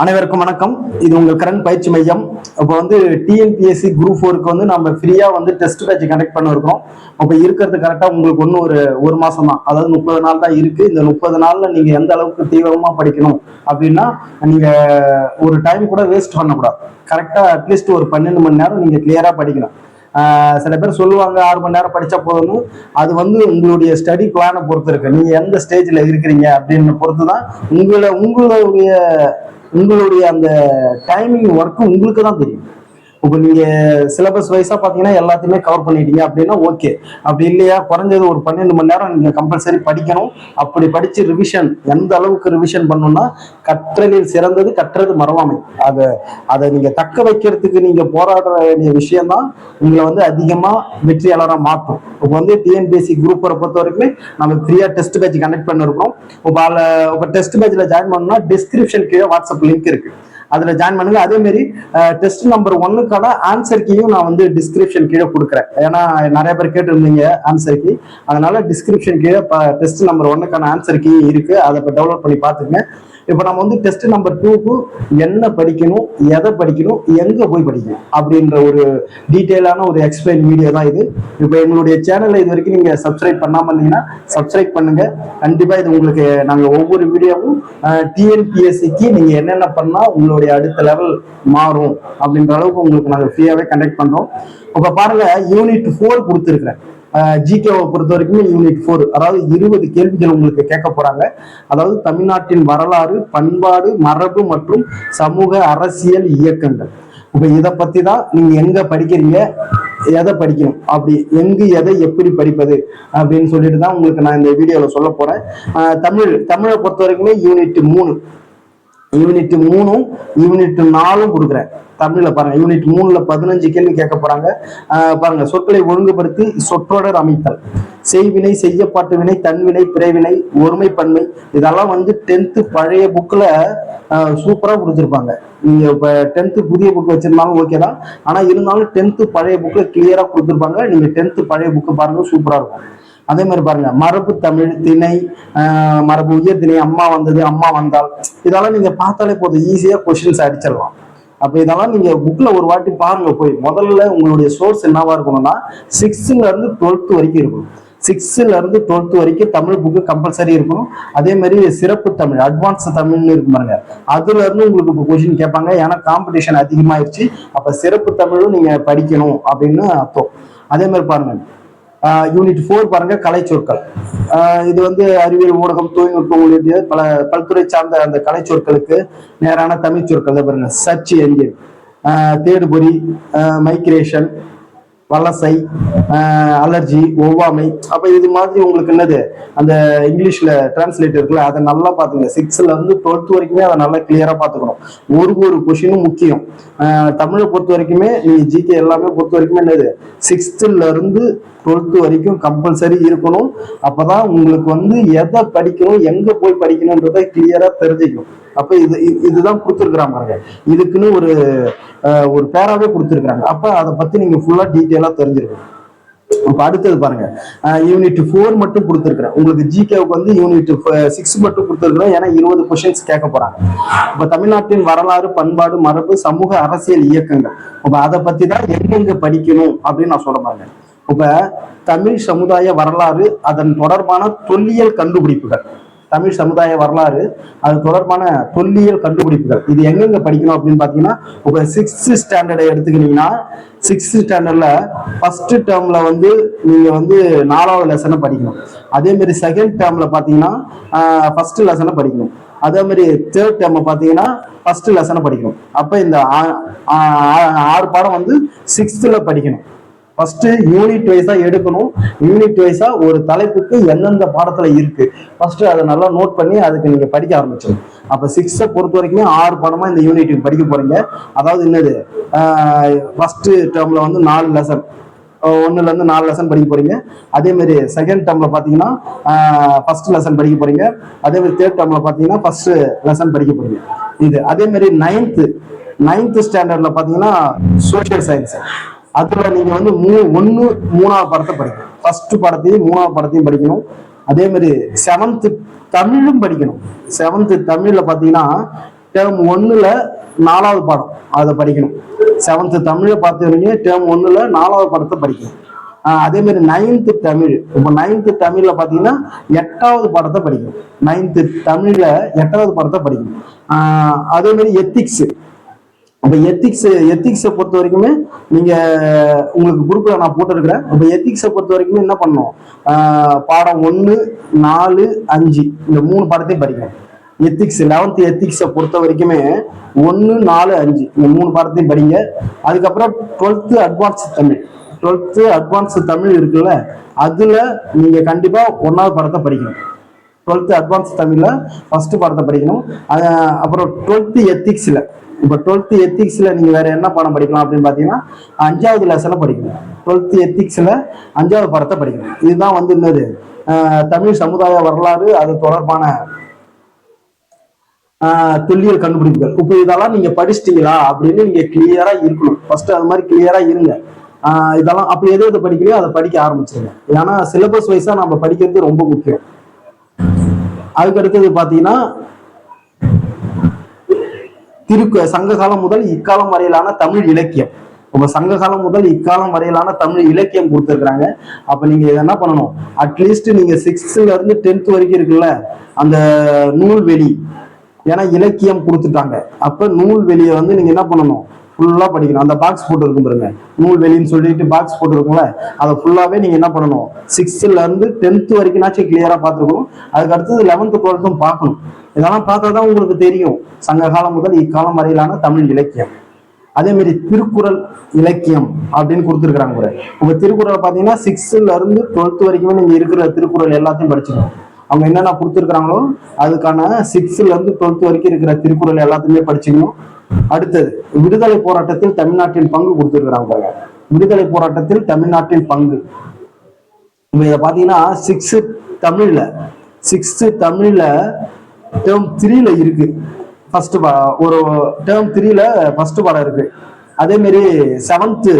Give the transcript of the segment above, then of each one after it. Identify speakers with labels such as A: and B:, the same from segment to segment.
A: அனைவருக்கும் வணக்கம். இது உங்கள் கரண்ட் பயிற்சி மையம். இப்போ வந்து டிஎன்பிஎஸ்சி குரூப் ஃபோருக்கு வந்து நம்ம ஃப்ரீயா வந்து டெஸ்ட் பேட்ச் கண்டக்ட் பண்ணிருக்கோம் இப்போ இருக்கிறது கரெக்டா உங்களுக்கு ஒன்றும் ஒரு ஒரு மாசமா தான் அதாவது முப்பது நாள் தான் இருக்கு. இந்த முப்பது நாள்ல நீங்க எந்த அளவுக்கு தீவிரமா படிக்கணும் அப்படின்னா நீங்க ஒரு டைம் கூட வேஸ்ட் பண்ணக்கூடாது. கரெக்டா அட்லீஸ்ட் ஒரு பன்னெண்டு மணி நேரம் நீங்க கிளியரா படிக்கணும். சில பேர் சொல்லுவாங்க ஆறு மணி நேரம் படிச்சா போதும் அது வந்து உங்களுடைய ஸ்டடி பிளானை பொறுத்து இருக்கு. நீங்க எந்த ஸ்டேஜ்ல இருக்கிறீங்க அப்படின்னு பொறுத்து தான் உங்களை உங்களுடைய உங்களுடைய அந்த டைமிங் ஒர்க்கு உங்களுக்கு தான் தெரியும். இப்போ நீங்க சிலபஸ் வைஸா பாத்தீங்கன்னா எல்லாத்தையுமே கவர் பண்ணிட்டீங்க அப்படின்னா ஓகே அப்படி இல்லையா? குறைஞ்சது ஒரு பன்னெண்டு மணி நேரம் நீங்க கம்பல்சரி படிக்கணும். அப்படி படிச்சு ரிவிஷன் எந்த அளவுக்கு ரிவிஷன் பண்ணணும்னா கற்றலில் சிறந்தது கற்றது மறவாமை. அதை அதை நீங்க தக்க வைக்கிறதுக்கு நீங்க போராட வேண்டிய விஷயம்தான் உங்களை வந்து அதிகமா வெற்றியாளராக மாற்றும். இப்போ வந்து டிஎன்பிஎஸ்சி குரூப் பொறுத்த வரைக்குமே நம்ம ஃப்ரீயா டெஸ்ட் பேட்ச் கண்டக்ட் பண்ணிருக்கோம் இப்போ அதில் இப்போ டெஸ்ட் பேட்ச்ல ஜாயின் பண்ணணும்னா டிஸ்கிரிப்ஷன் கீழே வாட்ஸ்அப் லிங்க் இருக்கு. அதுல ஜாயின் பண்ணுங்க. அதே மாதிரி டெஸ்ட் நம்பர் ஒன்னுக்கான ஆன்சர் கீயும் நான் வந்து டிஸ்கிரிப்ஷன் கீழே கொடுக்குறேன். ஏன்னா நிறைய பேர் கேட்டிருந்தீங்க ஆன்சர் கீ அதனால டிஸ்கிரிப்ஷன் கீழே டெஸ்ட் நம்பர் ஒன்னுக்கான ஆன்சர் கீ இருக்கு. அதை இப்போ டவுன்லோட் பண்ணி பார்த்துக்கங்க. இப்போ நம்ம வந்து டெஸ்ட் நம்பர் டூக்கு என்ன படிக்கணும் எதை படிக்கணும் எங்கே போய் படிக்கணும் அப்படின்ற ஒரு டீட்டெயிலான ஒரு எக்ஸ்பிளைன் வீடியோ தான் இது. இப்போ எங்களுடைய சேனலை இது வரைக்கும் நீங்கள் சப்ஸ்கிரைப் பண்ணாமல் இருந்தீங்கன்னா சப்ஸ்கிரைப் பண்ணுங்க. கண்டிப்பாக இது உங்களுக்கு நாங்கள் ஒவ்வொரு வீடியோவும் டிஎன்பிஎஸ்சிக்கு நீங்கள் என்னென்ன பண்ணால் உங்களுடைய அடுத்த லெவல் மாறும் அப்படின்ற அளவுக்கு உங்களுக்கு நாங்கள் ஃப்ரீயாகவே கண்டக்ட் பண்ணுறோம் இப்போ பாருங்கள் யூனிட் ஃபோர் கொடுத்துருக்குறேன். ஜிகேவை பொறுத்த வரைக்கும் யூனிட் ஃபோர் அதாவது இருபது கேள்விகள் உங்களுக்கு கேட்க போறாங்க. அதாவது தமிழ்நாட்டின் வரலாறு பண்பாடு மரபு மற்றும் சமூக அரசியல் இயக்கங்கள். இப்ப இதை பத்தி தான் நீங்க எங்க படிக்கிறீங்க எதை படிக்கணும் அப்படி எங்கு எதை எப்படி படிப்பது அப்படின்னு சொல்லிட்டு தான் உங்களுக்கு நான் இந்த வீடியோல சொல்ல போறேன். ஆஹ் தமிழ் தமிழை பொறுத்த வரைக்குமே யூனிட் மூணு. யூனிட் மூணும் யூனிட் நாலும் கொடுக்குறேன். தமிழ்ல பாருங்க யூனிட் மூணுல பதினஞ்சு கேள்வி கேட்க போறாங்க. பாருங்க சொற்களை ஒழுங்குபடுத்தி சொற்றொடர் அமைத்தல். செய்வினை செய்யப்பாட்டு வினை தன்வினை பிறவினை ஒருமைப்பன்மை. இதெல்லாம் வந்து டென்த்து பழைய புக்ல சூப்பரா கொடுத்துருப்பாங்க. நீங்க இப்ப டென்த்து புதிய புக் வச்சிருந்தாலும் ஓகே தான். ஆனா இருந்தாலும் டென்த்து பழைய புக்கில் கிளியரா கொடுத்துருப்பாங்க. நீங்க டென்த்து பழைய புக்கு பாருங்க சூப்பரா இருக்கும். அதே மாதிரி பாருங்க மரபு தமிழ் திணை மரபு உயர் திணை அம்மா வந்தது அம்மா வந்தால் இதெல்லாம் நீங்க பார்த்தாலே போதும் ஈஸியா கொஸ்டின்ஸ் அடிச்சிடலாம். அப்ப இதெல்லாம் நீங்க புக்ல ஒரு வாட்டி பாருங்க போய். முதல்ல உங்களுடைய சோர்ஸ் என்னவா இருக்கணும்னா சிக்ஸ்த்ல இருந்து டுவெல்த் வரைக்கும் இருக்கணும். சிக்ஸ்த்ல இருந்து டுவெல்த் வரைக்கும் தமிழ் புக்கு கம்பல்சரி இருக்கணும். அதே மாதிரி சிறப்பு தமிழ் அட்வான்ஸ் தமிழ்னு இருக்கும் பாருங்க. அதுல இருந்து உங்களுக்கு இப்போ கொஸ்டின் கேட்பாங்க. ஏன்னா காம்படிஷன் அதிகமாயிருச்சு. அப்ப சிறப்பு தமிழும் நீங்க படிக்கணும் அப்படின்னு அர்த்தம். அதே மாதிரி பாருங்க யூனிட் ஃபோர் பாருங்க கலை சொற்கள் ஆஹ் இது வந்து அறிவியல் ஊடகம் தொழில்நுட்பம் உள்ளிட்ட பல பல்துறை சார்ந்த அந்த கலை சொற்களுக்கு நேரான தமிழ் சொற்கள் பாருங்க. சர்ச் என்ஜின் தேடுபொறி மைக்ரேஷன் வலசை அலர்ஜி ஒவ்வாமை. அப்ப இது மாதிரி உங்களுக்கு என்னது? அந்த இங்கிலீஷ்ல டிரான்ஸ்லேட் இருக்குல்ல அதை நல்லா பாத்துங்க சிக்ஸ்த்ல இருந்து டுவெல்த் வரைக்குமே அதை நல்லா கிளியரா பாத்துக்கணும் ஒரு ஒரு கொஷினும் முக்கியம். தமிழை பொறுத்த வரைக்குமே நீ ஜிகே எல்லாமே பொறுத்த வரைக்குமே என்னது? சிக்ஸ்த்ல இருந்து டுவெல்த் வரைக்கும் கம்பல்சரி இருக்கணும். அப்பதான் உங்களுக்கு வந்து எதை படிக்கணும் எங்க போய் படிக்கணும்ன்றதை கிளியரா தெரிஞ்சுக்கணும். அப்ப இது இது- இதுதான் கொடுத்துருக்குறாங்க இதுக்குன்னு ஒரு ஒரு பேராவே கொடுத்துருக்காங்க அப்ப அதை பத்தி நீங்க ஃபுல்லா டீட்டெயிலா தெரிஞ்சிருக்கணும். இப்ப அடுத்தது பாருங்க. யூனிட் ஃபோர் மட்டும் கொடுத்துருக்கிறேன். உங்களுக்கு ஜிகேவுக்கு வந்து யூனிட் சிக்ஸ் மட்டும் கொடுத்துருக்கிறேன் ஏன்னா இருபது கொஷின்ஸ் கேட்க போறாங்க. இப்ப தமிழ்நாட்டின் வரலாறு பண்பாடு மரபு சமூக அரசியல் இயக்கங்கள். இப்ப அதை பத்தி தான் எங்கெங்க படிக்கணும் அப்படின்னு நான் சொல்ல பாருங்க. இப்ப தமிழ் சமுதாய வரலாறு அதன் தொடர்பான தொல்லியல் கண்டுபிடிப்புகள். தமிழ் சமுதாய வரலாறு அது தொடர்பான தொல்லியல் கண்டுபிடிப்புகள். இது எங்கெங்க படிக்கணும் அப்படின்னு பாத்தீங்கன்னா இப்போ சிக்ஸ்த் ஸ்டாண்டர்டை எடுத்துக்கிட்டீங்கன்னா சிக்ஸ்த் ஸ்டாண்டர்ட்ல ஃபர்ஸ்ட் டேர்ம்ல வந்து நீங்க வந்து நாலாவது லெசனை படிக்கணும். அதே மாதிரி செகண்ட் டேர்ம்ல பாத்தீங்கன்னா ஃபர்ஸ்ட் லெசனை படிக்கணும். அதே மாதிரி தேர்ட் டேர்ம் பாத்தீங்கன்னா ஃபர்ஸ்ட் லெசனை படிக்கணும். அப்ப இந்த ஆ- ஆறு பாடம் வந்து சிக்ஸ்த்ல படிக்கணும். ஃபர்ஸ்ட் யூனிட் வைஸா எடுக்கணும். யூனிட் வைஸா ஒரு தலைப்புக்கு எந்தெந்த பாடத்துல இருக்கு. ஃபர்ஸ்ட் அதை நல்லா நோட் பண்ணி அதுக்கு நீங்க படிக்க ஆரம்பிச்சிடும் அப்ப சிக்ஸை பொறுத்த வரைக்கும் ஆறு பாடமா இந்த யூனிட் படிக்க போறீங்க. அதாவது என்னது? ஃபர்ஸ்ட் டேர்ம்ல வந்து நாலு லெசன் ஒன்னுல இருந்து நாலு லெசன் படிக்க போறீங்க. அதே மாதிரி செகண்ட் டேர்ம்ல பாத்தீங்கன்னா ஃபர்ஸ்ட் லெசன் படிக்க போறீங்க. அதே மாதிரி தேர்ட் டேர்ம்ல பாத்தீங்கன்னா ஃபர்ஸ்ட் லெசன் படிக்க போறீங்க. இது அதே மாதிரி நைன்த்து நைன்த் ஸ்டாண்டர்ட்ல பாத்தீங்கன்னா சோஷியல் சயின்ஸ் அதுல நீங்க வந்து மூணு ஒன்னு மூணாவது படத்தை படிக்கணும். ஃபர்ஸ்ட் படத்தையும் மூணாவது படத்தையும் படிக்கணும். அதே மாதிரி செவன்த் தமிழும் படிக்கணும். செவன்த் தமிழ்ல பாத்தீங்கன்னா டேர்ம் ஒன்னுல நாலாவது பாடம் அதை படிக்கணும். செவன்த் தமிழை பார்த்தீங்கன்னா டேர்ம் ஒன்னுல நாலாவது படத்தை படிக்கணும். அதே மாதிரி நைன்த்து தமிழ். இப்போ நைன்த்து தமிழ்ல பார்த்தீங்கன்னா எட்டாவது பாடத்தை படிக்கணும். நைன்த்து தமிழ்ல எட்டாவது பாடத்தை படிக்கணும். அதே மாதிரி எத்திக்ஸ் அப்ப எத்திக்ஸ் எத்திக்ஸை பொறுத்த வரைக்குமே நீங்க உங்களுக்கு குரூப்ல நான் போட்டிருக்கிறேன். அப்ப எத்திக்ஸை பொறுத்த வரைக்குமே என்ன பண்ணும் பாடம் ஒன்று நாலு அஞ்சு. இந்த மூணு பாடத்தையும் படிக்கணும். எத்திக்ஸ் லெவன்த் எத்திக்ஸை பொறுத்த வரைக்குமே ஒன்று நாலு அஞ்சு. இந்த மூணு பாடத்தையும் படிங்க. அதுக்கப்புறம் twelfth advance Tamil. Twelfth advance Tamil இருக்குல்ல அதுல நீங்க கண்டிப்பா ஒன்னாவது பாடத்தை படிக்கணும். டுவெல்த்து அட்வான்ஸ் தமிழ்ல ஃபர்ஸ்ட் பாடத்தை படிக்கணும். அப்புறம் டுவெல்த்து எத்திக்ஸ்ல இப்போ டுவெல்த்து எத்திக்ஸ்ல நீங்க வேற என்ன பாடம் படிக்கலாம் அப்படின்னு பாத்தீங்கன்னா அஞ்சாவது லெசனை படிக்கணும். டுவெல்த்து எத்திக்ஸ்ல அஞ்சாவது பாடத்தை படிக்கணும். இதுதான் வந்து என்னது? தமிழ் சமுதாய வரலாறு அது தொடர்பான ஆஹ் தொல்லியல் கண்டுபிடிப்புகள். இப்போ இதெல்லாம் நீங்க படிச்சிட்டீங்களா அப்படின்னு நீங்க கிளியரா இருக்கணும். ஃபர்ஸ்ட் அது மாதிரி கிளியரா இருங்க. ஆஹ் இதெல்லாம் அப்ப எது எது படிக்கலையோ அதை படிக்க ஆரம்பிச்சிருங்க. ஏன்னா சிலபஸ் வைஸா நம்ம படிக்கிறது ரொம்ப முக்கியம். அதுக்கு அடுத்தது பாத்தீங்கன்னா திருக்கு சங்ககாலம் முதல் இக்காலம் வரையிலான தமிழ் இலக்கியம். உங்க சங்ககாலம் முதல் இக்காலம் வரையிலான தமிழ் இலக்கியம் கொடுத்துருக்குறாங்க. அப்ப நீங்க இதை என்ன பண்ணணும்? அட்லீஸ்ட் நீங்க சிக்ஸ்த்ல இருந்து டென்த் வரைக்கும் இருக்குல்ல அந்த நூல்வெளி ஏன்னா இலக்கியம் கொடுத்துட்டாங்க. அப்ப நூல்வெளியை வந்து நீங்க என்ன பண்ணணும்? ஃபுல்லா படிக்கணும். அந்த பாக்ஸ் போட்டு இருக்கும் பாருங்க நூல்வெளின்னு சொல்லிட்டு பாக்ஸ் போட்டு இருக்கும்ல அதை ஃபுல்லாவே நீங்க என்ன பண்ணணும்? சிக்ஸ்த்ல இருந்து டென்த் வரைக்கும்னாச்சும் கிளியரா பார்த்துருக்கணும். அதுக்கு அடுத்தது லெவன்த் டுவெல்த்தும் பார்க்கணும். இதெல்லாம் பார்த்தா தான் உங்களுக்கு தெரியும். சங்க காலம் முதல் இக்காலம் வரையிலான தமிழ் இலக்கியம். அதே மாதிரி திருக்குறள் இலக்கியம் அப்படின்னு கொடுத்துருக்காங்க கூட உங்க திருக்குறள் பாத்தீங்கன்னா சிக்ஸ்த்ல இருந்து டுவெல்த் வரைக்குமே நீங்க இருக்கிற திருக்குறள் எல்லாத்தையும் படிச்சுக்கணும். அவங்க என்னென்ன கொடுத்துருக்காங்களோ அதுக்கான சிக்ஸ்த்ல இருந்து டுவெல்த் வரைக்கும் இருக்கிற திருக்குறள் எல்லாத்தையுமே படிச்சுக்கணும். அடுத்தது விடுதலை போராட்டத்தில் தமிழ்நாட்டின் பங்கு கொடுத்துருக்காங்க பாருங்க. விடுதலை போராட்டத்தில் தமிழ்நாட்டின் பங்கு. இப்போ இதை பார்த்தீங்கன்னா சிக்ஸ்த்து தமிழ்ல சிக்ஸ்த்து தமிழ்ல டேர்ம் த்ரீல இருக்கு. ஃபர்ஸ்ட் ஒரு டேர்ம் த்ரீல ஃபர்ஸ்ட் படம் இருக்கு. அதே செவன்த்து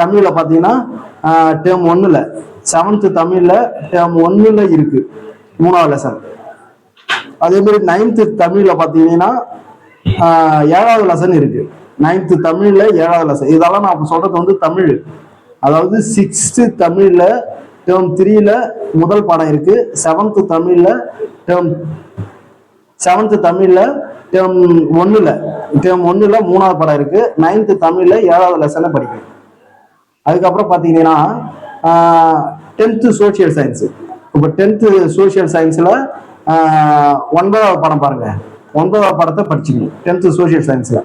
A: தமிழ்ல பார்த்தீங்கன்னா டேர்ம் ஒன்னுல செவன்த்து தமிழ்ல டேர்ம் ஒன்னுல இருக்கு. மூணாவது லெசன் அதே மாதிரி நைன்த்து தமிழ்ல பார்த்தீங்கன்னா ஏழாவது லெசன் இருக்கு. நைன்த்து தமிழ்ல ஏழாவது லெசன் இதெல்லாம் நான் சொல்றது வந்து தமிழ். அதாவது சிக்ஸ்த்து தமிழ்ல டேர்ம் த்ரீல முதல் பாடம் இருக்கு. செவன்த்து தமிழ்ல டேர்ம் செவன்த்து தமிழ்ல டேர்ம் ஒன்னுல டேர்ம் ஒன்னுல மூணாவது படம் இருக்கு. நைன்த்து தமிழ்ல ஏழாவது லெசனை படிக்கணும். அதுக்கப்புறம் பார்த்தீங்கன்னா டென்த்து சோஷியல் சயின்ஸ் இப்போ டென்த்து சோஷியல் சயின்ஸில் ஒன்பதாவது படம் பாருங்க. ஒன்பதாவது படத்தை படிச்சுக்கணும். டென்த்து சோஷியல் சயின்ஸில்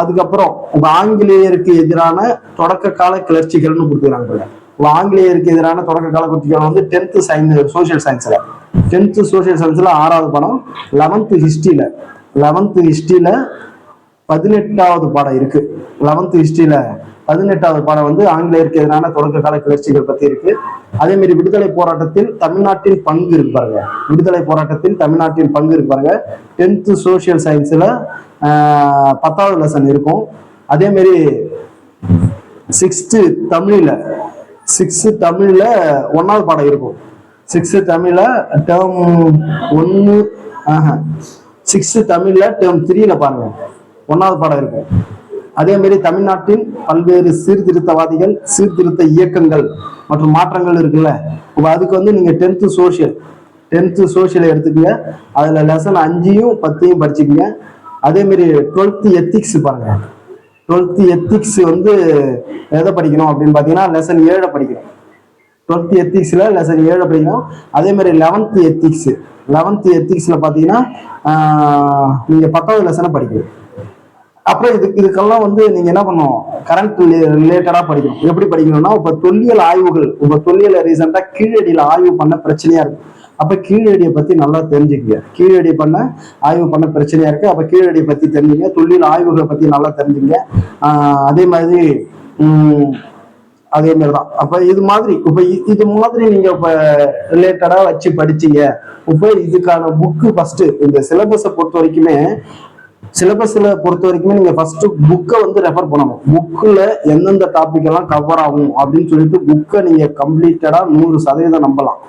A: அதுக்கப்புறம் உங்க ஆங்கிலேயருக்கு எதிரான தொடக்க கால கிளர்ச்சிகள்னு கொடுத்துக்கிறாங்க ஆங்கிலேயருக்கு எதிரான தொடக்க கால வந்து டென்த்து சயின்ஸ் சோஷியல் சயின்ஸில் டென்த்து சோஷியல் சயின்ஸில் ஆறாவது பாடம் லெவன்த்து ஹிஸ்ட்ரியில் லெவன்த்து ஹிஸ்ட்ரியில் பதினெட்டாவது பாடம் இருக்கு. லெவன்த் ஹிஸ்டரியில பதினெட்டாவது பாடம் வந்து ஆங்கிலேயருக்கு எதிரான தொடக்க கால கிளர்ச்சிகள் பத்தி இருக்கு. அதே மாதிரி விடுதலை போராட்டத்தில் தமிழ்நாட்டின் பங்கு இருக்கு பாருங்க. விடுதலை போராட்டத்தில் தமிழ்நாட்டின் பங்கு இருக்கு பாருங்க. டென்த்து சோஷியல் சயின்ஸ்ல பத்தாவது லெசன் இருக்கும். அதே மாதிரி சிக்ஸ்த்து தமிழில் சிக்ஸ்த்து தமிழ்ல ஒன்னாவது பாடம் இருக்கும். சிக்ஸ்த்து தமிழ்ல டேர்ம் ஒன்று சிக்ஸ்த்து தமிழ்ல டேர்ம் த்ரீல பாருங்க. ஒன்னாவது பாடம் இருக்கும் அதே மாதிரி தமிழ்நாட்டின் பல்வேறு சீர்திருத்தவாதிகள் சீர்திருத்த இயக்கங்கள் மற்றும் மாற்றங்கள் இருக்குல்ல. இப்போ அதுக்கு வந்து நீங்க டென்த்து சோஷியல் டென்த்து சோஷியலை எடுத்துக்கங்க. அதுல லெசன் அஞ்சையும் பத்தையும் படிச்சுக்கங்க. அதே மாதிரி டுவெல்த்து எத்திக்ஸ் பாருங்க. டுவெல்த்து எத்திக்ஸ் வந்து எதை படிக்கணும் அப்படின்னு பார்த்தீங்கன்னா லெசன் ஏழை படிக்கணும். டுவெல்த் எத்திக்ஸில் லெசன் ஏழை படிக்கணும். அதே மாதிரி லெவன்த் எத்திக்ஸ் லெவன்த் எத்திக்ஸில் பார்த்தீங்கன்னா நீங்கள் பத்தாவது லெசனை படிக்கணும். அப்புறம் இது இதுக்கெல்லாம் வந்து நீங்கள் என்ன பண்ணணும்? கரண்ட் ரிலேட்டடாக படிக்கணும். எப்படி படிக்கணும்னா இப்போ தொல்லியல் ஆய்வுகள் இப்போ தொல்லியல் ரீசெண்டாக கீழடியில் ஆய்வு பண்ண பிரச்சனையாக இருக்கும். அப்ப கீழடியை பத்தி நல்லா தெரிஞ்சுக்கங்க. கீழடி பண்ண ஆய்வு பண்ண பிரச்சனையா இருக்கு. அப்ப கீழடியை பத்தி தெரிஞ்சுங்க. தொல்லியல் ஆய்வுகளை பத்தி நல்லா தெரிஞ்சுங்க அதே மாதிரி உம் அதே மாதிரி தான் அப்ப இது மாதிரி இப்ப இது மாதிரி நீங்க இப்ப ரிலேட்டடா வச்சு படிச்சீங்க. இப்ப இதுக்கான புக்கு ஃபர்ஸ்ட் இந்த சிலபஸை பொறுத்த வரைக்குமே சிலபஸ்ல பொறுத்த வரைக்குமே நீங்க ஃபர்ஸ்ட் புக்கை வந்து ரெஃபர் பண்ணணும். புக்கில் எந்தெந்த டாபிக் எல்லாம் கவர் ஆகும் அப்படின்னு சொல்லிட்டு புக்கை நீங்க கம்ப்ளீட்டடா நூறு சதவீதம் நம்பலாம்.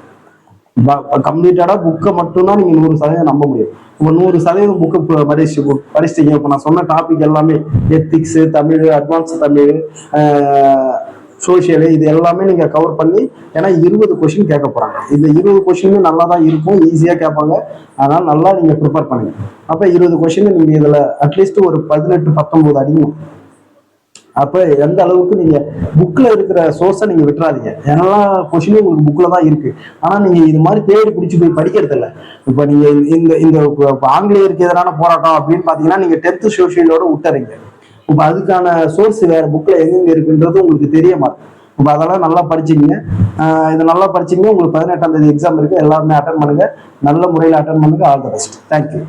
A: கம்ப்ளீட்டடா புக்கை மட்டும்தான் நீங்க நூறு சதவீதம் நம்ப முடியும். இப்போ நூறு சதவீதம் புக்கு படிச்சு படிச்சிட்டீங்க இப்போ நான் சொன்ன டாபிக் எல்லாமே ethics Tamil advance Tamil social இது எல்லாமே நீங்க கவர் பண்ணி ஏன்னா இருபது கொஷின் கேட்க போறாங்க. இந்த இருபது கொஸ்டினும் நல்லா தான் இருக்கும் ஈஸியா கேட்பாங்க. அதனால நல்லா நீங்க ப்ரிப்பேர் பண்ணுங்க. அப்ப இருபது கொஸ்டின் நீங்க இதுல அட்லீஸ்ட் ஒரு பதினெட்டு பத்தொன்பது அடிக்கணும் அப்ப எந்த அளவுக்கு நீங்க புக்ல இருக்கிற சோர்ஸை நீங்க விட்டுறாதீங்க. எல்லா கொஷினும் உங்களுக்கு புக்ல தான் இருக்கு. ஆனா நீங்க இது மாதிரி தேடி பிடிச்சி போய் படிக்கிறது இல்ல. இப்ப நீங்க இந்த இந்த ஆங்கிலேயருக்கு எதிரான போராட்டம் அப்படின்னு பாத்தீங்கன்னா நீங்க டென்த் சோஷியலோட விட்டுறீங்க. இப்ப அதுக்கான சோர்ஸ் வேற புக்ல எங்கெங்க இருக்குன்றது உங்களுக்கு தெரிய மாட்டேன் இப்போ அதெல்லாம் நல்லா படிச்சிங்க இதை நல்லா படிச்சிங்க உங்களுக்கு பதினெட்டாம் தேதி எக்ஸாம் இருக்கு. எல்லாருமே அட்டன் பண்ணுங்க. நல்ல முறையில் அட்டன் பண்ணுங்க. All the best thank you